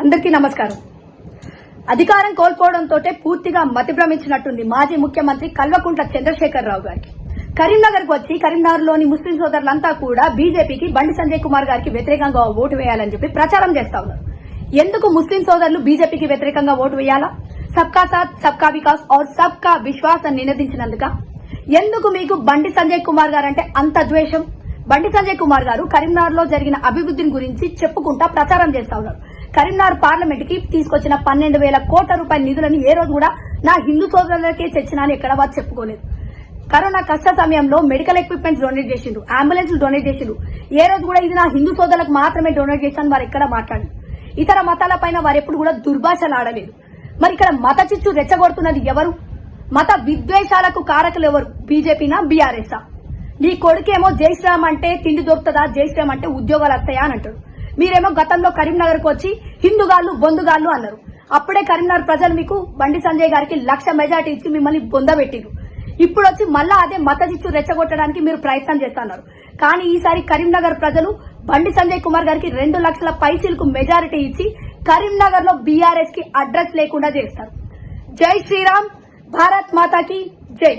అందరికీ నమస్కారం. అధికారం కోల్పోవడంతో పూర్తిగా మతిభ్రమించినట్టుంది మాజీ ముఖ్యమంత్రి కల్వకుంట్ల చంద్రశేఖరరావు గారికి. కరీంనగర్కు వచ్చి కరీంనగర్లోని ముస్లిం సోదరులంతా కూడా బీజేపీకి బండి సంజయ్ కుమార్ గారికి వ్యతిరేకంగా ఓటు వేయాలని చెప్పి ప్రచారం చేస్తా ఉన్నారు. ఎందుకు ముస్లిం సోదరులు బీజేపీకి వ్యతిరేకంగా ఓటు వేయాలా? సబ్కా సాత్ సబ్కా వికాస్ ఆర్ సబ్కా విశ్వాస్ అని నినదించినందుక? ఎందుకు మీకు బండి సంజయ్ కుమార్ గారు అంటే అంత ద్వేషం? బండి సంజయ్ కుమార్ గారు కరీంనగర్లో జరిగిన అభివృద్ధిని గురించి చెప్పుకుంటా ప్రచారం చేస్తా ఉన్నారు. కరీంనగర్ పార్లమెంట్కి తీసుకొచ్చిన పన్నెండు వేల కోట్ల రూపాయల నిధులను ఏ రోజు కూడా నా హిందూ సోదరులకే తెచ్చినా అని ఎక్కడ వారు చెప్పుకోలేదు. కరోనా కష్ట సమయంలో మెడికల్ ఎక్విప్మెంట్స్ డొనేట్ చేసిండు అంబులెన్స్ డొనేట్ చేసిండు ఏ రోజు కూడా ఇది నా హిందూ సోదరులకు మాత్రమే డొనేట్ చేశాను వారు ఎక్కడ మాట్లాడు ఇతర మతాల పైన వారు ఎప్పుడు కూడా దుర్భాషలు ఆడలేదు. మరి ఇక్కడ మత చిచ్చు రెచ్చగొడుతున్నది ఎవరు? మత విద్వేషాలకు కారకులు ఎవరు? బీజేపీనా బీఆర్ఎస్ఆ నీ కొడుకేమో జై శ్రీరామ్ అంటే తిండి దొరుకుతుందా? జై శ్రీరామ్ అంటే ఉద్యోగాలు వస్తాయా అని అంటాడు. మీరేమో గతంలో కరీంనగర్కు వచ్చి హిందుగాళ్ళు బొందుగాళ్ళు అన్నారు. అప్పుడే కరీంనగర్ ప్రజలు మీకు బండి సంజయ్ గారికి లక్ష మెజార్టీ ఇచ్చి మిమ్మల్ని బొందబెట్టిరు ఇప్పుడు వచ్చి మళ్ళా అదే మత చిచ్చు రెచ్చగొట్టడానికి మీరు ప్రయత్నం చేస్తున్నారు. కానీ ఈసారి కరీంనగర్ ప్రజలు బండి సంజయ్ కుమార్ గారికి రెండు లక్షల పైసీలకు మెజారిటీ ఇచ్చి కరీంనగర్లో బీఆర్ఎస్కి అడ్రస్ లేకుండా చేస్తారు. జై శ్రీరామ్ భారత్ మాతాకి జై.